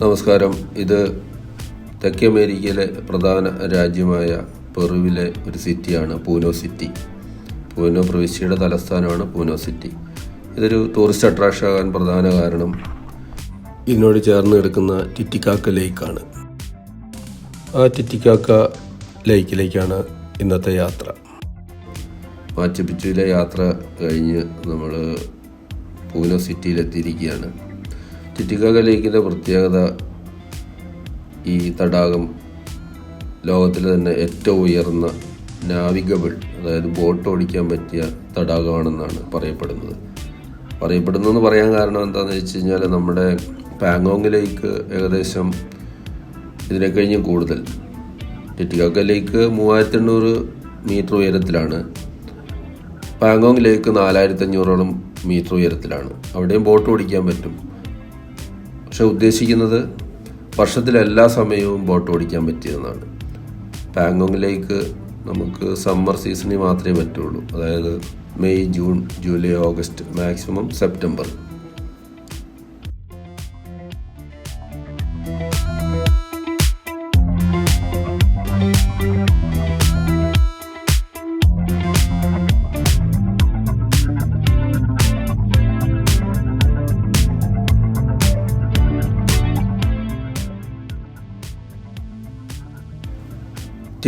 നമസ്കാരം. ഇത് തെക്കേ അമേരിക്കയിലെ പ്രധാന രാജ്യമായ പെറുവിലെ ഒരു സിറ്റിയാണ് പൂനോ സിറ്റി. പൂനോ പ്രവിശ്യയുടെ തലസ്ഥാനമാണ് പൂനോ സിറ്റി. ഇതൊരു ടൂറിസ്റ്റ് അട്രാക്ഷൻ ആകാൻ പ്രധാന കാരണം ഇതിനോട് ചേർന്ന് കിടക്കുന്ന ടിറ്റിക്കാക്ക ലേക്കാണ്. ആ ടിറ്റിക്കാക്ക ലേക്കിലേക്കാണ് ഇന്നത്തെ യാത്ര. മാച്ചുപിച്ചുവിലെ യാത്ര കഴിഞ്ഞ് നമ്മൾ പൂനോ സിറ്റിയിലെത്തിയിരിക്കുകയാണ്. ടിറ്റിക്കാക്ക ലേക്കിന്റെ പ്രത്യേകത ഈ തടാകം ലോകത്തിലെ തന്നെ ഏറ്റവും ഉയർന്ന നാവിഗബിൾ അതായത് ബോട്ട് ഓടിക്കാൻ പറ്റിയ തടാകമാണെന്നാണ് പറയപ്പെടുന്നത്. പറയപ്പെടുന്നതെന്ന് പറയാൻ കാരണം എന്താണെന്ന് വെച്ച് കഴിഞ്ഞാൽ നമ്മുടെ പാങ്ങോങ് ലേക്ക് ഏകദേശം ഇതിനെ കഴിഞ്ഞ് കൂടുതൽ. ടിറ്റിക്കാക്ക ലേക്ക് മൂവായിരത്തി എണ്ണൂറ് മീറ്റർ ഉയരത്തിലാണ്. പാങ്കോങ് ലേക്ക് നാലായിരത്തി അഞ്ഞൂറോളം മീറ്റർ ഉയരത്തിലാണ്. അവിടെയും ബോട്ട് ഓടിക്കാൻ പറ്റും. പക്ഷെ ഉദ്ദേശിക്കുന്നത് വർഷത്തിലെല്ലാ സമയവും ബോട്ട് ഓടിക്കാൻ പറ്റിയതെന്നാണ് പാങ്കോങ്ങിലേക്ക് നമുക്ക് സമ്മർ സീസണിൽ മാത്രമേ പറ്റുള്ളൂ. അതായത് May June July August maximum September.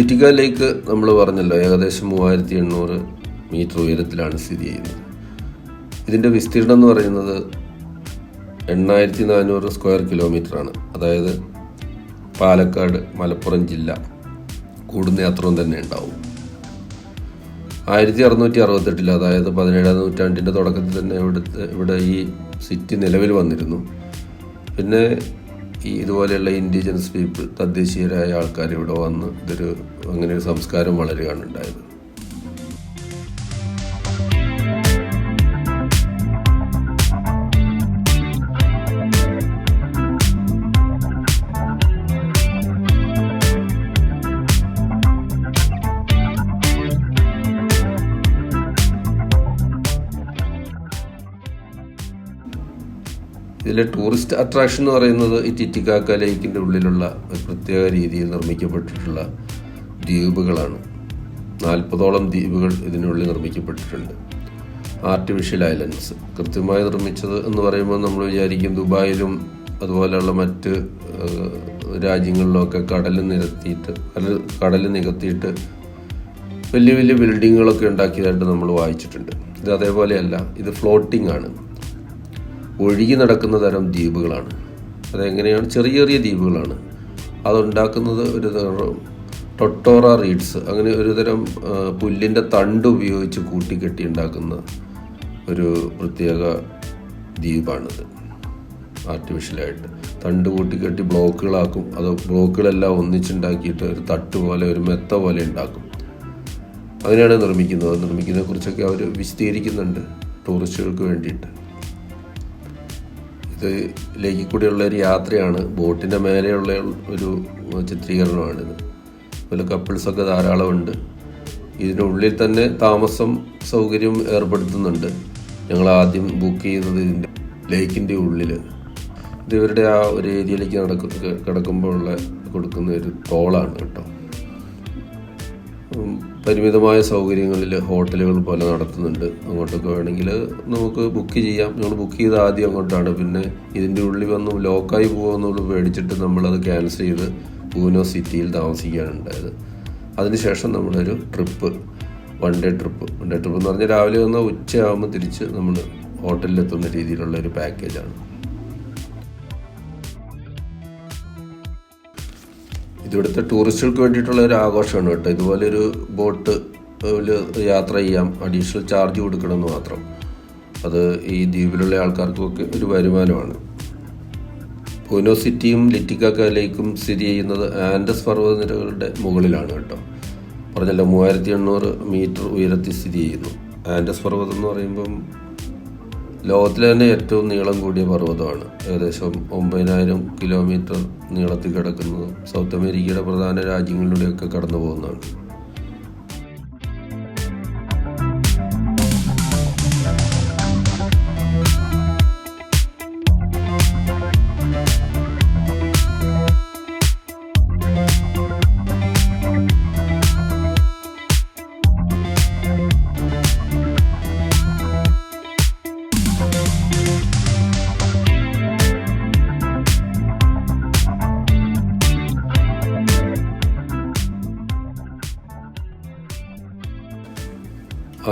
Titicaca lake നമ്മൾ പറഞ്ഞല്ലോ ഏകദേശം മൂവായിരത്തി എണ്ണൂറ് മീറ്റർ ഉയരത്തിലാണ് സ്ഥിതി ചെയ്യുന്നത്. ഇതിന്റെ വിസ്തീർണം എന്ന് പറയുന്നത് എണ്ണായിരത്തി നാനൂറ് സ്ക്വയർ കിലോമീറ്ററാണ് അതായത് പാലക്കാട് മലപ്പുറം ജില്ല കൂടുന്ന അത്രയും തന്നെ ഉണ്ടാവും. ആയിരത്തി അറുന്നൂറ്റി അറുപത്തെട്ടിൽ അതായത് പതിനേഴാം നൂറ്റാണ്ടിന്റെ തുടക്കത്തിൽ തന്നെ ഇവിടുത്തെ ഇവിടെ ഈ സിറ്റി നിലവിൽ വന്നിരുന്നു. പിന്നെ ഈ ഇതുപോലെയുള്ള ഇൻഡിജിനസ് പീപ്പിൾ തദ്ദേശീയരായ ആൾക്കാർ ഇവിടെ വന്ന് ഇതൊരു അങ്ങനെ ഒരു സംസ്കാരം വളരുകയാണ് ഉണ്ടായത്. ഇതിലെ ടൂറിസ്റ്റ് അട്രാക്ഷൻ എന്ന് പറയുന്നത് ഈ ടിറ്റിക്കാക്ക ലേക്കിന്റെ ഉള്ളിലുള്ള ഒരു പ്രത്യേക രീതിയിൽ നിർമ്മിക്കപ്പെട്ടിട്ടുള്ള ദ്വീപുകളാണ്. നാൽപ്പതോളം ദ്വീപുകൾ ഇതിനുള്ളിൽ നിർമ്മിക്കപ്പെട്ടിട്ടുണ്ട്. ആർട്ടിഫിഷ്യൽ ഐലൻഡ്സ് കൃത്യമായി നിർമ്മിച്ചത് എന്ന് പറയുമ്പോൾ നമ്മൾ വിചാരിക്കും ദുബായിലും അതുപോലെയുള്ള മറ്റ് രാജ്യങ്ങളിലൊക്കെ കടൽ നിരത്തിയിട്ട് കടൽ കടൽ നികത്തിയിട്ട് വലിയ വലിയ ബിൽഡിങ്ങുകളൊക്കെ ഉണ്ടാക്കിയതായിട്ട് നമ്മൾ വായിച്ചിട്ടുണ്ട്. ഇത് അതേപോലെയല്ല ഇത് ഫ്ലോട്ടിംഗ് ആണ്. ഒഴുകി നടക്കുന്ന തരം ദ്വീപുകളാണ്. അതെങ്ങനെയാണ്? ചെറിയ ചെറിയ ദ്വീപുകളാണ്. അതുണ്ടാക്കുന്നത് ഒരു ടൊട്ടോറ റീഡ്സ് അങ്ങനെ ഒരു തരം പുല്ലിന്റെ തണ്ട് ഉപയോഗിച്ച് കൂട്ടിക്കെട്ടി ഉണ്ടാക്കുന്ന ഒരു പ്രത്യേക ദ്വീപാണിത്. ആർട്ടിഫിഷ്യലായിട്ട് തണ്ട് കൂട്ടിക്കെട്ടി ബ്ലോക്കുകളാക്കും. അത് ബ്ലോക്കുകളെല്ലാം ഒന്നിച്ചുണ്ടാക്കിയിട്ട് ഒരു തട്ട് പോലെ ഒരു മെത്ത പോലെ ഉണ്ടാക്കും. അങ്ങനെയാണ് നിർമ്മിക്കുന്നത്. നിർമ്മിക്കുന്നതിനെ കുറിച്ചൊക്കെ അവർ വിശദീകരിക്കുന്നുണ്ട് ടൂറിസ്റ്റുകൾക്ക് വേണ്ടിയിട്ട്. ലേക്ക് കൂടിയുള്ള ഒരു യാത്രയാണ്. ബോട്ടിന്റെ മേലെയുള്ള ഒരു ചിത്രീകരണമാണിത്. അതുപോലെ കപ്പിൾസൊക്കെ ധാരാളമുണ്ട്. ഇതിനുള്ളിൽ തന്നെ താമസം സൗകര്യം ഏർപ്പെടുത്തുന്നുണ്ട്. ഞങ്ങൾ ആദ്യം ബുക്ക് ചെയ്തത് ഇതിന്റെ ലേക്കിന്റെ ഉള്ളിൽ ഇത് ഇവരുടെ ആ ഒരു ഏരിയയിലേക്ക് നടക്ക കിടക്കുമ്പോഴുള്ള കൊടുക്കുന്ന ഒരു ടോളാണ് കേട്ടോ. പരിമിതമായ സൗകര്യങ്ങളിൽ ഹോട്ടലുകൾ പോലെ നടത്തുന്നുണ്ട്. അങ്ങോട്ടൊക്കെ വേണമെങ്കിൽ നമുക്ക് ബുക്ക് ചെയ്യാം. ഞങ്ങൾ ബുക്ക് ചെയ്ത് ആദ്യം അങ്ങോട്ടാണ്. പിന്നെ ഇതിന്റെ ഉള്ളിൽ വന്ന് ലോക്കായി പോകുമെന്നുള്ള പേടിച്ചിട്ട് നമ്മളത് ക്യാൻസൽ ചെയ്ത് പൂനോ സിറ്റിയിൽ താമസിക്കുകയാണ് ഉണ്ടായത് അതിനുശേഷം നമ്മളൊരു trip one day trip one day trip എന്ന് പറഞ്ഞാൽ രാവിലെ വന്നാൽ ഉച്ചയാകുമ്പോൾ തിരിച്ച് നമ്മൾ ഹോട്ടലിലെത്തുന്ന രീതിയിലുള്ള ഒരു പാക്കേജാണ് ഇതിവിടുത്തെ ടൂറിസ്റ്റുകൾക്ക് വേണ്ടിയിട്ടുള്ള ഒരു ആഘോഷമാണ് കേട്ടോ. ഇതുപോലൊരു ബോട്ട് യാത്ര ചെയ്യാം. അഡീഷണൽ ചാർജ് കൊടുക്കണമെന്ന് മാത്രം. അത് ഈ ദ്വീപിലുള്ള ആൾക്കാർക്കൊക്കെ ഒരു വരുമാനമാണ്. പൂനോ സിറ്റിയും ലിറ്റിക്കാക്ക ലേക്കും സ്ഥിതി ചെയ്യുന്നത് ആൻഡസ് പർവതനിരകളുടെ മുകളിലാണ് കേട്ടോ. പറഞ്ഞല്ലോ മൂവായിരത്തി എണ്ണൂറ് മീറ്റർ ഉയരത്തിൽ സ്ഥിതി ചെയ്യുന്നു. ആൻഡസ് പർവതം എന്ന് പറയുമ്പം ലോകത്തിലെ തന്നെ ഏറ്റവും നീളം കൂടിയ പർവതമാണ്. ഏകദേശം ഒമ്പതിനായിരം കിലോമീറ്റർ നീളത്തിൽ കിടക്കുന്നത് സൗത്ത് അമേരിക്കയുടെ പ്രധാന രാജ്യങ്ങളിലൂടെയൊക്കെ കടന്നു പോകുന്നതാണ്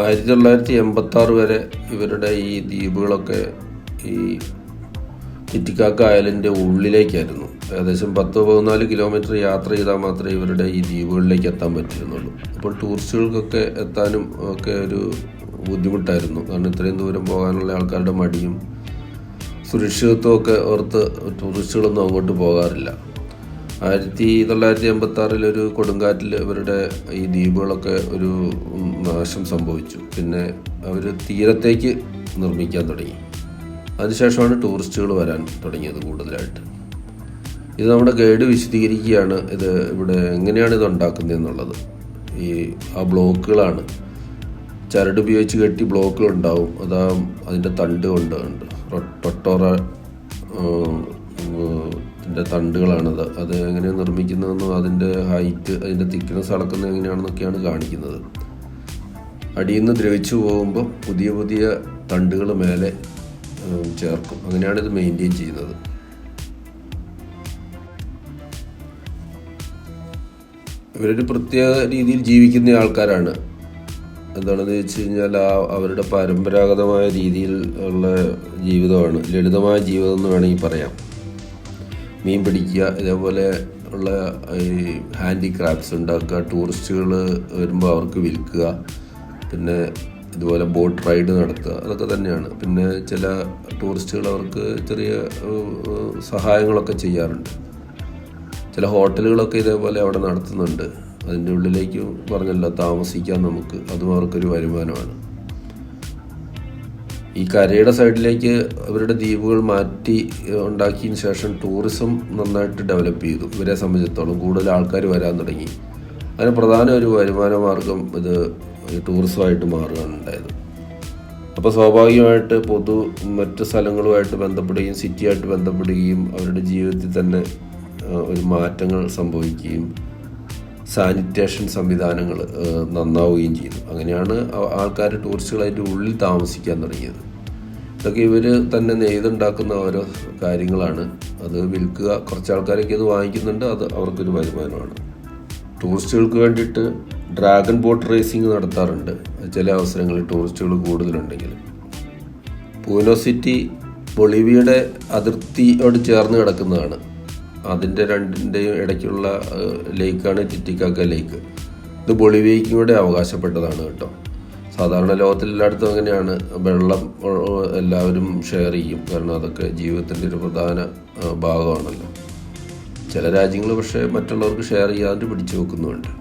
ആയിരത്തി തൊള്ളായിരത്തി എൺപത്തി ആറ് വരെ ഇവരുടെ ഈ ദ്വീപുകളൊക്കെ ഈ ചിറ്റിക്കാക്ക അയലിന്റെ ഉള്ളിലേക്കായിരുന്നു. ഏകദേശം പത്ത് പതിനാല് കിലോമീറ്റർ യാത്ര ചെയ്താൽ മാത്രമേ ഇവരുടെ ഈ ദ്വീപുകളിലേക്ക് എത്താൻ പറ്റിയിരുന്നുള്ളൂ. അപ്പോൾ ടൂറിസ്റ്റുകൾക്കൊക്കെ എത്താനും ഒക്കെ ഒരു ബുദ്ധിമുട്ടായിരുന്നു. കാരണം ഇത്രയും ദൂരം പോകാനുള്ള ആൾക്കാരുടെ മടിയും സുരക്ഷിതത്വമൊക്കെ ഓർത്ത് ടൂറിസ്റ്റുകളൊന്നും അങ്ങോട്ട് പോകാറില്ല. ആയിരത്തി തൊള്ളായിരത്തി എൺപത്തി ആറിൽ ഒരു കൊടുങ്കാറ്റിൽ ഇവരുടെ ഈ ദ്വീപുകളൊക്കെ ഒരു നാശം സംഭവിച്ചു. പിന്നെ അവർ തീരത്തേക്ക് നിർമ്മിക്കാൻ തുടങ്ങി. അതിനുശേഷമാണ് ടൂറിസ്റ്റുകൾ വരാൻ തുടങ്ങിയത് കൂടുതലായിട്ട്. ഇത് നമ്മുടെ ഗൈഡ് വിശദീകരിക്കുകയാണ് ഇത് ഇവിടെ എങ്ങനെയാണ് ഇത് ഉണ്ടാക്കുന്നത് എന്നുള്ളത്. ഈ ആ ബ്ലോക്കുകളാണ്. ചരട് ഉപയോഗിച്ച് കെട്ടി ബ്ലോക്കുകൾ ഉണ്ടാവും. അതാ അതിന്റെ തണ്ട് കൊണ്ട് ഉണ്ട്. ടൊട്ടോറ ഇതിന്റെ തണ്ടുകളാണത്. അത് എങ്ങനെ നിർമ്മിക്കുന്നതെന്നും അതിന്റെ ഹൈറ്റ് അതിന്റെ തിക്നെസ് അളക്കുന്നത് എങ്ങനെയാണെന്നൊക്കെയാണ് കാണിക്കുന്നത്. അടിയിൽ നിന്ന് ദ്രവിച്ചു പോകുമ്പോൾ പുതിയ പുതിയ തണ്ടുകൾ മേലെ ചേർക്കും. അങ്ങനെയാണ് ഇത് മെയിന്റെയിൻ ചെയ്യുന്നത്. ഇവരൊരു പ്രത്യേക രീതിയിൽ ജീവിക്കുന്ന ആൾക്കാരാണ്. എന്താണെന്ന് വെച്ച് കഴിഞ്ഞാൽ ആ അവരുടെ പരമ്പരാഗതമായ രീതിയിൽ ഉള്ള ജീവിതമാണ്. ലളിതമായ ജീവിതം എന്ന് വേണമെങ്കിൽ പറയാം. മീൻ പിടിക്കുക ഇതേപോലെ ഉള്ള ഈ ഹാൻഡിക്രാഫ്റ്റ്സ് ഉണ്ടാക്കുക ടൂറിസ്റ്റുകൾ വരുമ്പോൾ അവർക്ക് വിൽക്കുക പിന്നെ ഇതുപോലെ ബോട്ട് റൈഡ് നടത്തുക അതൊക്കെ തന്നെയാണ്. പിന്നെ ചില ടൂറിസ്റ്റുകൾ അവർക്ക് ചെറിയ സഹായങ്ങളൊക്കെ ചെയ്യാറുണ്ട്. ചില ഹോട്ടലുകളൊക്കെ ഇതേപോലെ അവിടെ നടത്തുന്നുണ്ട്. അതിന്റെ ഉള്ളിലേക്ക് പറഞ്ഞല്ലോ താമസിക്കാൻ നമുക്ക്. അതും അവർക്കൊരു വരുമാനമാണ്. ഈ കരയുടെ സൈഡിലേക്ക് അവരുടെ ദ്വീപുകൾ മാറ്റി ഉണ്ടാക്കിയതിന് ശേഷം ടൂറിസം നന്നായിട്ട് ഡെവലപ്പ് ചെയ്തു. ഇവരെ സംബന്ധിച്ചിടത്തോളം കൂടുതൽ ആൾക്കാർ വരാൻ തുടങ്ങി. അതിന് പ്രധാന ഒരു വരുമാന മാർഗം ഇത് ടൂറിസമായിട്ട് മാറുകയാണ് ഉണ്ടായത്. അപ്പോൾ സ്വാഭാവികമായിട്ട് പൊതു മറ്റ് സ്ഥലങ്ങളുമായിട്ട് ബന്ധപ്പെടുകയും സിറ്റിയായിട്ട് ബന്ധപ്പെടുകയും അവരുടെ ജീവിതത്തിൽ തന്നെ ഒരു മാറ്റങ്ങൾ സംഭവിക്കുകയും സാനിറ്റേഷൻ സംവിധാനങ്ങൾ നന്നാവുകയും ചെയ്തു. അങ്ങനെയാണ് ആൾക്കാർ ടൂറിസ്റ്റുകൾ അതിന്റെ ഉള്ളിൽ താമസിക്കാൻ തുടങ്ങിയത്. ഇതൊക്കെ ഇവർ തന്നെ നെയ്തുണ്ടാക്കുന്ന ഓരോ കാര്യങ്ങളാണ്. അത് വിൽക്കുക കുറച്ച് ആൾക്കാരൊക്കെ ഇത് വാങ്ങിക്കുന്നുണ്ട് അത് അവർക്കൊരു വരുമാനമാണ്. ടൂറിസ്റ്റുകൾക്ക് വേണ്ടിയിട്ട് ഡ്രാഗൺ ബോട്ട് റേസിംഗ് നടത്താറുണ്ട്. ചില അവസരങ്ങളിൽ ടൂറിസ്റ്റുകൾ കൂടുതലുണ്ടെങ്കിൽ. പൂനോ സിറ്റി ബൊളീവിയയുടെ അതിർത്തിയോട് ചേർന്ന് കിടക്കുന്നതാണ്. അതിന്റെ രണ്ടിന്റെയും ഇടയ്ക്കുള്ള ലേക്കാണ് ടിറ്റിക്കാക്ക ലേക്ക്. ഇത് ബൊളിവിയയ്ക്കും കൂടെ അവകാശപ്പെട്ടതാണ് കേട്ടോ. സാധാരണ ലോകത്തിലെല്ലായിടത്തും അങ്ങനെയാണ്. വെള്ളം എല്ലാവരും ഷെയർ ചെയ്യും. കാരണം അതൊക്കെ ജീവിതത്തിന്റെ ഒരു പ്രധാന ഭാഗമാണല്ലോ. ചില രാജ്യങ്ങൾ പക്ഷേ മറ്റുള്ളവർക്ക് ഷെയർ ചെയ്യാതെ പിടിച്ചു വെക്കുന്നുമുണ്ട്.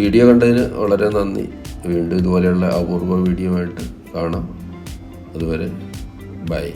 വീഡിയോ കണ്ടതിന് വളരെ നന്ദി. വീണ്ടും ഇതുപോലെയുള്ള അപൂർവ വീഡിയോ ആയിട്ട് കാണാം. അതുവരെ ബൈ.